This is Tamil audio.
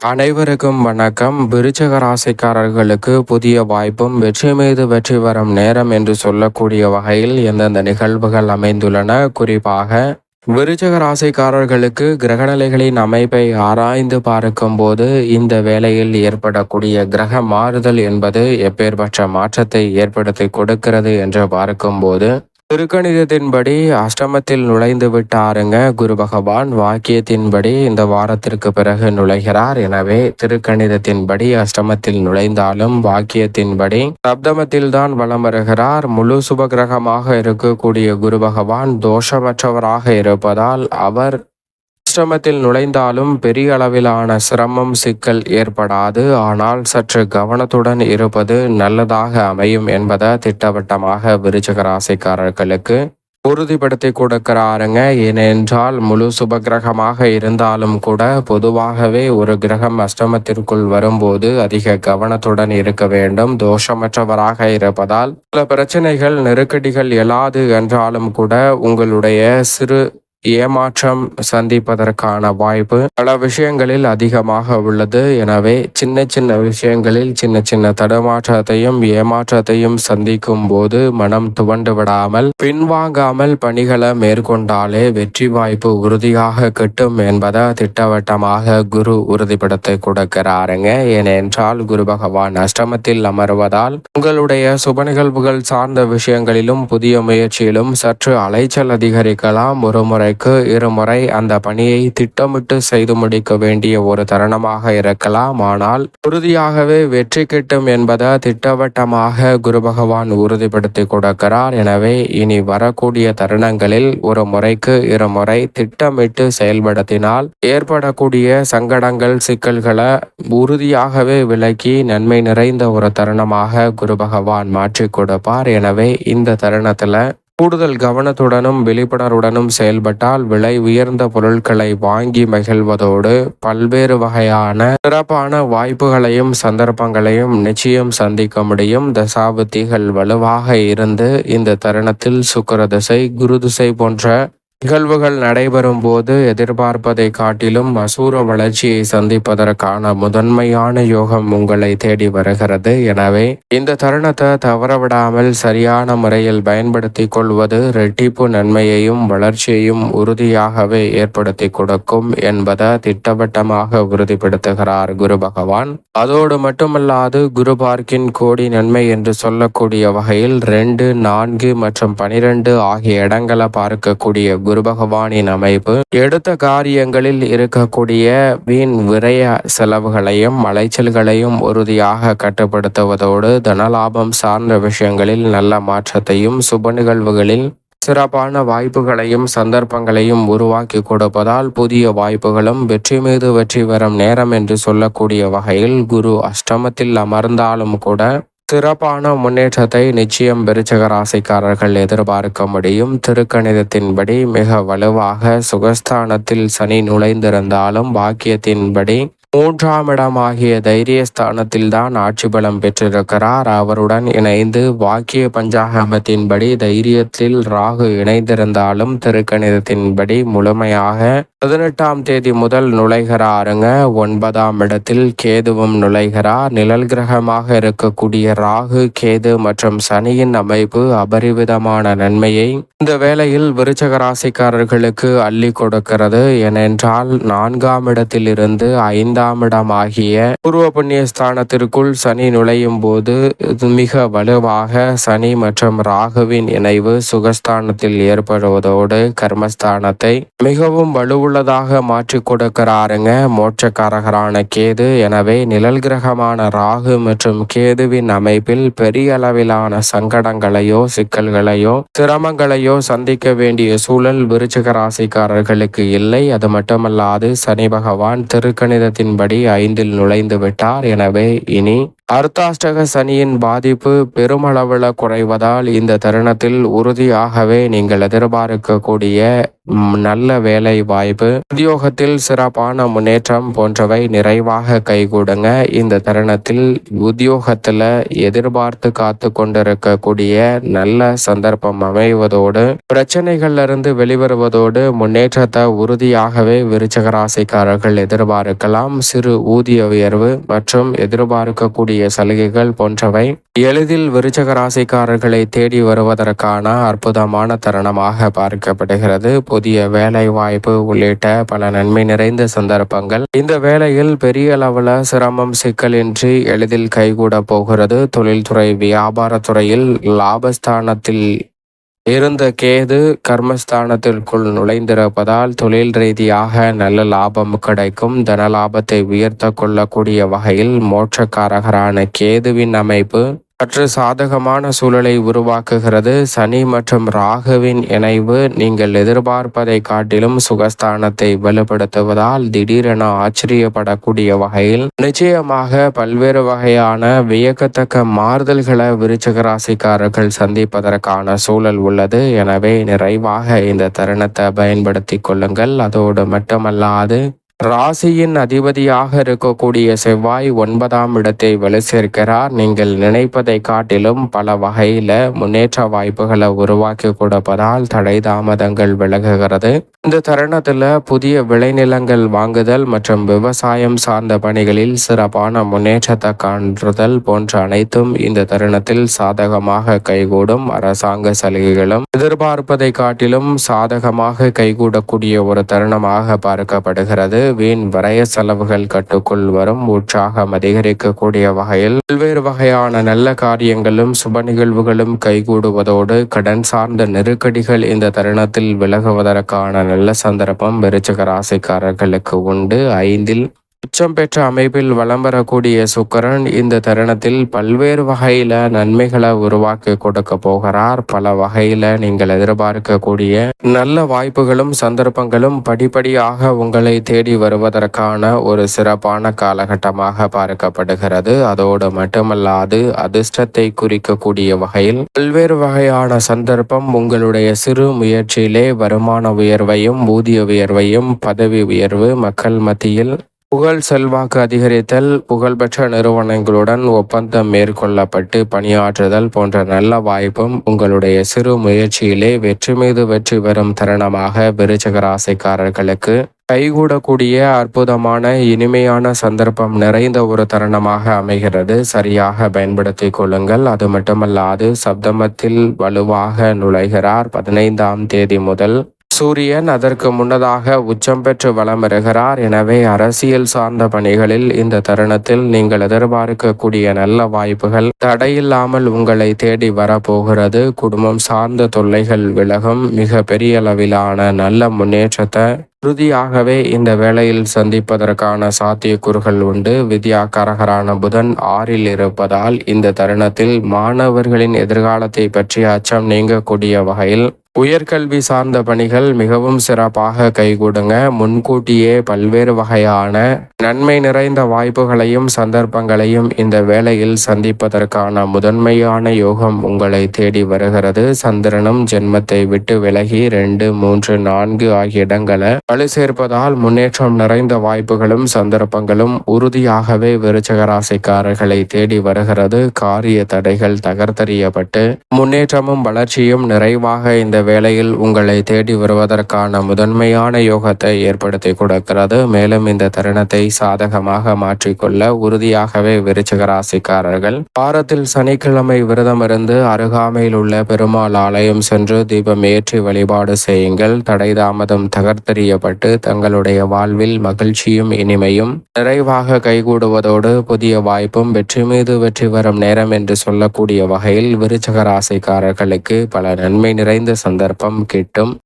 அனைவருக்கும் வணக்கம். விருச்சக ராசிக்காரர்களுக்கு புதிய வாய்ப்பும் வெற்றி மீது வெற்றி வரும் நேரம் என்று சொல்லக்கூடிய வகையில் எந்தெந்த நிகழ்வுகள் அமைந்துள்ளன? குறிப்பாக விருச்சக ராசிக்காரர்களுக்கு கிரகநிலைகளின் அமைப்பை ஆராய்ந்து பார்க்கும்போது இந்த வேளையில் ஏற்படக்கூடிய கிரக மாறுதல் என்பது எப்பேற்பட்ட மாற்றத்தை ஏற்படுத்தி கொடுக்கிறது என்று பார்க்கும்போது திருக்கணிதத்தின்படி அஷ்டமத்தில் நுழைந்து விட்டாருங்க குரு பகவான். வாக்கியத்தின்படி இந்த வாரத்திற்கு பிறகு நுழைகிறார். எனவே திருக்கணிதத்தின்படி அஷ்டமத்தில் நுழைந்தாலும் வாக்கியத்தின்படி சப்தமத்தில் தான் வலம் வருகிறார். முழு சுபகிரகமாக இருக்கக்கூடிய குரு பகவான் தோஷமற்றவராக இருப்பதால் அவர் ஆசிரமத்தில் நுழைந்தாலும் பெரிய அளவிலான சிரமம் சிக்கல் ஏற்படாது. ஆனால் சற்று கவனத்துடன் இருப்பது நல்லதாக அமையும் என்பதை திட்டவட்டமாக விருச்சக ராசிக்காரர்களுக்கு உறுதிப்படுத்தி கொடுக்கிறாருங்க. ஏனென்றால் முழு சுபகிரகமாக இருந்தாலும் கூட பொதுவாகவே ஒரு கிரகம் அஷ்டமத்திற்குள் வரும்போது அதிக கவனத்துடன் இருக்க வேண்டும். தோஷமற்றவராக இருப்பதால் சில பிரச்சனைகள் நெருக்கடிகள் எழாது என்றாலும் கூட உங்களுடைய சிறு ஏமாற்றம் சந்திப்பதற்கான வாய்ப்பு பல விஷயங்களில் அதிகமாக உள்ளது. எனவே சின்ன சின்ன விஷயங்களில் சின்ன சின்ன தடுமாற்றத்தையும் ஏமாற்றத்தையும் சந்திக்கும் போது மனம் துவண்டு விடாமல் பின்வாங்காமல் பணிகளை மேற்கொண்டாலே வெற்றி வாய்ப்பு உறுதியாக கிட்டும் என்பதை திட்டவட்டமாக குரு உறுதிப்படுத்தி கொடுக்கிறாருங்க. ஏனென்றால் குரு பகவான் அஷ்டமத்தில் அமர்வதால் உங்களுடைய சுப நிகழ்வுகள் சார்ந்த விஷயங்களிலும் புதிய முயற்சியிலும் சற்று அலைச்சல் அதிகரிக்கலாம். ஒரு முறைக்கு இருமுறை அந்த பணியை திட்டமிட்டு செய்து முடிக்க வேண்டிய ஒரு தருணமாக இருக்கலாம். ஆனால் உறுதியாகவே வெற்றி கிட்டும் என்பதை திட்டவட்டமாக குரு பகவான் உறுதிப்படுத்தி கொடுக்கிறார். எனவே இனி வரக்கூடிய தருணங்களில் ஒரு முறைக்கு இருமுறை திட்டமிட்டு செயல்படுத்தினால் ஏற்படக்கூடிய சங்கடங்கள் சிக்கல்களை உறுதியாகவே விலக்கி நன்மை நிறைந்த ஒரு தருணமாக குரு பகவான் மாற்றி கொடுப்பார். எனவே இந்த தருணத்துல கூடுதல் கவனத்துடனும் விழிப்புணர்வுடனும் செயல்பட்டால் விலை உயர்ந்த பொருட்களை வாங்கி மகிழ்வதோடு பல்வேறு வகையான சிறப்பான வாய்ப்புகளையும் சந்தர்ப்பங்களையும் நிச்சயம் சந்திக்க முடியும். தசாபுத்திகள் வலுவாக இருந்து இந்த தருணத்தில் சுக்கர திசை குரு திசை போன்ற நிகழ்வுகள் நடைபெறும் போது எதிர்பார்ப்பதை காட்டிலும் அசூர வளர்ச்சியை சந்திப்பதற்கான முதன்மையான யோகம் உங்களை தேடி வருகிறது. எனவே இந்த தருணத்தை தவறவிடாமல் சரியான முறையில் பயன்படுத்தி கொள்வது ரெட்டிப்பு நன்மையையும் வளர்ச்சியையும் உறுதியாகவே ஏற்படுத்தி கொடுக்கும் என்பதை திட்டவட்டமாக உறுதிப்படுத்துகிறார் குரு பகவான். அதோடு மட்டுமல்லாது குரு பார்க்கின் கோடி நன்மை என்று சொல்லக்கூடிய வகையில் ரெண்டு நான்கு மற்றும் பனிரெண்டு ஆகிய இடங்களை பார்க்கக்கூடிய குரு பகவானின் அமைப்பு. எடுத்த காரியங்களில் இருக்கக்கூடிய வீண் விரய செலவுகளையும் அலைச்சல்களையும் உறுதியாக கட்டுப்படுத்துவதோடு தனலாபம் சார்ந்த விஷயங்களில் நல்ல மாற்றத்தையும் சுப நிகழ்வுகளில் சிறப்பான வாய்ப்புகளையும் சந்தர்ப்பங்களையும் உருவாக்கி கொடுப்பதால் புதிய வாய்ப்புகளும் வெற்றி மீது வெற்றி வரும் நேரம் என்று சொல்லக்கூடிய வகையில் குரு அஷ்டமத்தில் அமர்ந்தாலும் கூட சிறப்பான முன்னேற்றத்தை நிச்சயம் விருச்சக ராசிக்காரர்கள் எதிர்பார்க்க முடியும். திருக்கணிதத்தின்படி மிக வலுவாக சுகஸ்தானத்தில் சனி நுழைந்திருந்தாலும் பாக்கியத்தின்படி மூன்றாம் இடமாகிய தைரியஸ்தானத்தில் தான் ஆட்சி பலம் பெற்றிருக்கிறார். அவருடன் இணைந்து வாக்கிய பஞ்சாகமத்தின்படி தைரியத்தில் ராகு இணைந்திருந்தாலும் திருக்கணிதத்தின்படி முழுமையாக பதினெட்டாம் தேதி முதல் நுழைகிறாருங்க. ஒன்பதாம் இடத்தில் கேதுவும் நுழைகிறார். நிழல் கிரகமாக இருக்கக்கூடிய ராகு கேது மற்றும் சனியின் அமைப்பு அபரிவிதமான நன்மையை இந்த வேளையில் விருச்சக ராசிக்காரர்களுக்கு அள்ளி கொடுக்கிறது. ஏனென்றால் நான்காம் இடத்தில் இருந்து ஐந்தாம் இடம் ஆகிய பூர்வ புண்ணிய ஸ்தானத்திற்குள் சனி நுழையும் போது மிக வலுவாக சனி மற்றும் ராகுவின் இணைவு சுகஸ்தானத்தில் ஏற்படுவதோடு கர்மஸ்தானத்தை மிகவும் வலுவுள்ளதாக மாற்றி கொடுக்கிறாருங்க. மோட்சக்காரகரான கேது. எனவே நிழல் கிரகமான ராகு மற்றும் கேதுவின் அமைப்பில் பெரிய அளவிலான சங்கடங்களையோ சிக்கல்களையோ சிரமங்களையோ சந்திக்க வேண்டிய சூழல் விருச்சிக ராசிக்காரர்களுக்கு இல்லை. அது மட்டுமல்லாது சனி பகவான் திருக்கணிதத்தின் திருக்கணிதத்தின்படி ஐந்தில் நுழைந்து விட்டார் எனவே இனி அர்த்தாஷ்டக சனியின் பாதிப்பு பெருமளவில் குறைவதால் இந்த தருணத்தில் உறுதியாகவே நீங்கள் எதிர்பார்க்கக்கூடிய நல்ல வேலை வாய்ப்பு. உத்தியோகத்தில் சிறப்பான முன்னேற்றம் போன்றவை நிறைவாக கைகூடுங்க. இந்த தருணத்தில் உத்தியோகத்தில் எதிர்பார்த்து காத்து கொண்டிருக்கக்கூடிய நல்ல சந்தர்ப்பம் அமைவதோடு பிரச்சனைகளிலிருந்து வெளிவருவதோடு முன்னேற்றத்தை உறுதியாகவே விருச்சகராசிக்காரர்கள் எதிர்பார்க்கலாம். சிறு ஊதிய உயர்வு மற்றும் எதிர்பார்க்கக்கூடிய சலுகைகள் போன்றவை. எளிதில் விருச்சக ராசிக்காரர்களை தேடி வருவதற்கான அற்புதமான தருணமாக பார்க்கப்படுகிறது. புதிய வேலை வாய்ப்பு உள்ளிட்ட பல நன்மை நிறைந்த சந்தர்ப்பங்கள். இந்த வேலையில் பெரிய அளவில் சிரமம் சிக்கலின்றி எளிதில் கைகூட போகிறது. தொழில்துறை வியாபாரத்துறையில் லாபஸ்தானத்தில் இருந்த கேது கர்மஸ்தானத்திற்குள் நுழைந்திருப்பதால் தொழில் ரீதியாக நல்ல லாபம் கிடைக்கும். தன லாபத்தை உயர்த்த கொள்ளக்கூடிய வகையில் மோட்சக்காரகரான கேதுவின் அமைப்பு சற்று சாதகமான சூழலை உருவாக்குகிறது. சனி மற்றும் ராகுவின் இணைவு நீங்கள் எதிர்பார்ப்பதை காட்டிலும் சுகஸ்தானத்தை வலுப்படுத்துவதால் திடீரென ஆச்சரியப்படக்கூடிய வகையில் நிச்சயமாக பல்வேறு வகையான வியக்கத்தக்க மாறுதல்களை விருச்சக ராசிக்காரர்கள் சந்திப்பதற்கான சூழல் உள்ளது. எனவே நிறைவாக இந்த தருணத்தை பயன்படுத்தி கொள்ளுங்கள். அதோடு மட்டுமல்லாது ராசியின் அதிபதியாக இருக்கக்கூடிய செவ்வாய் ஒன்பதாம் இடத்தை வலு சேர்க்கிறார். நீங்கள் நினைப்பதை காட்டிலும் பல வகையில முன்னேற்ற வாய்ப்புகளை உருவாக்கி கொடுப்பதால் தடை தாமதங்கள் விலகுகிறது. இந்த தருணத்தில் புதிய விளைநிலங்கள் வாங்குதல் மற்றும் விவசாயம் சார்ந்த பணிகளில் சிறப்பான முன்னேற்றத்தை காண்றுதல் போன்ற அனைத்தும் இந்த தருணத்தில் சாதகமாக கைகூடும் அரசாங்க சலுகைகளும். எதிர்பார்ப்பதை காட்டிலும் சாதகமாக கைகூடக்கூடிய ஒரு தருணமாக பார்க்கப்படுகிறது. வீண் வரைய செலவுகள் கட்டுக்குள் வரும். உற்சாகம் அதிகரிக்கக்கூடிய வகையில் பல்வேறு வகையான நல்ல காரியங்களும் சுப நிகழ்வுகளும் கைகூடுவதோடு கடன் சார்ந்த நெருக்கடிகள் இந்த தருணத்தில் விலகுவதற்கான நல்ல சந்தர்ப்பம். விருச்சக ராசிக்காரர்களுக்கு உண்டு. ஐந்தில் உச்சம் பெற்ற அமைப்பில் வலம் வரக்கூடிய சுக்கரன் இந்த தருணத்தில் பல்வேறு வகையில நன்மைகளை உருவாக்கி கொடுக்க போகிறார். பல வகையில நீங்கள் எதிர்பார்க்கக்கூடிய நல்ல வாய்ப்புகளும் சந்தர்ப்பங்களும் படிப்படியாக உங்களை தேடி வருவதற்கான ஒரு சிறப்பான காலகட்டமாக பார்க்கப்படுகிறது. அதோடு மட்டுமல்லாது அதிர்ஷ்டத்தை குறிக்கக்கூடிய வகையில் பல்வேறு வகையான சந்தர்ப்பம் உங்களுடைய சிறு முயற்சியிலே வருமான உயர்வையும் ஊதிய உயர்வையும் பதவி உயர்வு மக்கள் மத்தியில் புகழ் செல்வாக்கு அதிகரித்தல் புகழ்பெற்ற நிறுவனங்களுடன் ஒப்பந்தம் மேற்கொள்ளப்பட்டு பணியாற்றுதல் போன்ற நல்ல வாய்ப்பும் உங்களுடைய சிறு முயற்சியிலே வெற்றி மீது வெற்றி பெறும் தருணமாக விருச்சக ராசிக்காரர்களுக்கு கைகூடக்கூடிய அற்புதமான இனிமையான சந்தர்ப்பம் நிறைந்த ஒரு தருணமாக அமைகிறது. சரியாக பயன்படுத்திக் கொள்ளுங்கள். அது மட்டுமல்லாது சப்தமத்தில் வலுவாக நுழைகிறார். பதினைந்தாம் தேதி முதல் சூரியன் அதற்கு முன்னதாக உச்சம் பெற்று வலம் வருகிறார். எனவே அரசியல் சார்ந்த பணிகளில் இந்த தருணத்தில் நீங்கள் எதிர்பார்க்கக்கூடிய நல்ல வாய்ப்புகள் தடையில்லாமல் உங்களை தேடி வரப்போகிறது. குடும்பம் சார்ந்த தொல்லைகள் விலகும். மிக பெரிய அளவிலான நல்ல முன்னேற்றத்தை உறுதியாகவே இந்த வேளையில் சந்திப்பதற்கான சாத்தியக்கூறுகள் உண்டு. வித்யாகாரகரான புதன் ஆறில் இருப்பதால் இந்த தருணத்தில் மாணவர்களின் எதிர்காலத்தை பற்றிய அச்சம் நீங்கக்கூடிய வகையில் உயர்கல்வி சார்ந்த பணிகள் மிகவும் சிறப்பாக கைகூடுங்க. முன்கூட்டியே பல்வேறு வகையான நன்மை நிறைந்த வாய்ப்புகளையும் சந்தர்ப்பங்களையும் இந்த வேளையில் சந்திப்பதற்கான முதன்மையான யோகம் உங்களை தேடி வருகிறது. சந்திரனும் ஜென்மத்தை விட்டு விலகி ரெண்டு மூன்று நான்கு ஆகிய இடங்களை வலு சேர்ப்பதால் முன்னேற்றம் நிறைந்த வாய்ப்புகளும் சந்தர்ப்பங்களும் உறுதியாகவே விருச்சகராசிக்காரர்களை தேடி வருகிறது. காரிய தடைகள் தகர்த்தறியப்பட்டு முன்னேற்றமும் வளர்ச்சியும் நிறைவாக இந்த வேளையில் உங்களை தேடி வருவதற்கான முதன்மையான யோகத்தை ஏற்படுத்தி கொடுக்கிறது. மேலும் இந்த தருணத்தை சாதகமாக மாற்றிக்கொள்ள உறுதியாகவே விருச்சிக ராசிக்காரர்கள் வாரத்தில் சனிக்கிழமை விரதம் இருந்து அருகாமையில் உள்ள பெருமாள் ஆலயம் சென்று தீபம் ஏற்றி வழிபாடு செய்யுங்கள். தடை தாமதம் தகர்த்தெறியப்பட்டு தங்களுடைய வாழ்வில் மகிழ்ச்சியும் இனிமையும் நிறைவாக கைகூடுவதோடு புதிய வாய்ப்பும் வெற்றி மீது வெற்றி வரும் நேரம் என்று சொல்லக்கூடிய வகையில் விருச்சக ராசிக்காரர்களுக்கு பல நன்மை நிறைந்த சந்தர்ப்பம் கிட்டும்.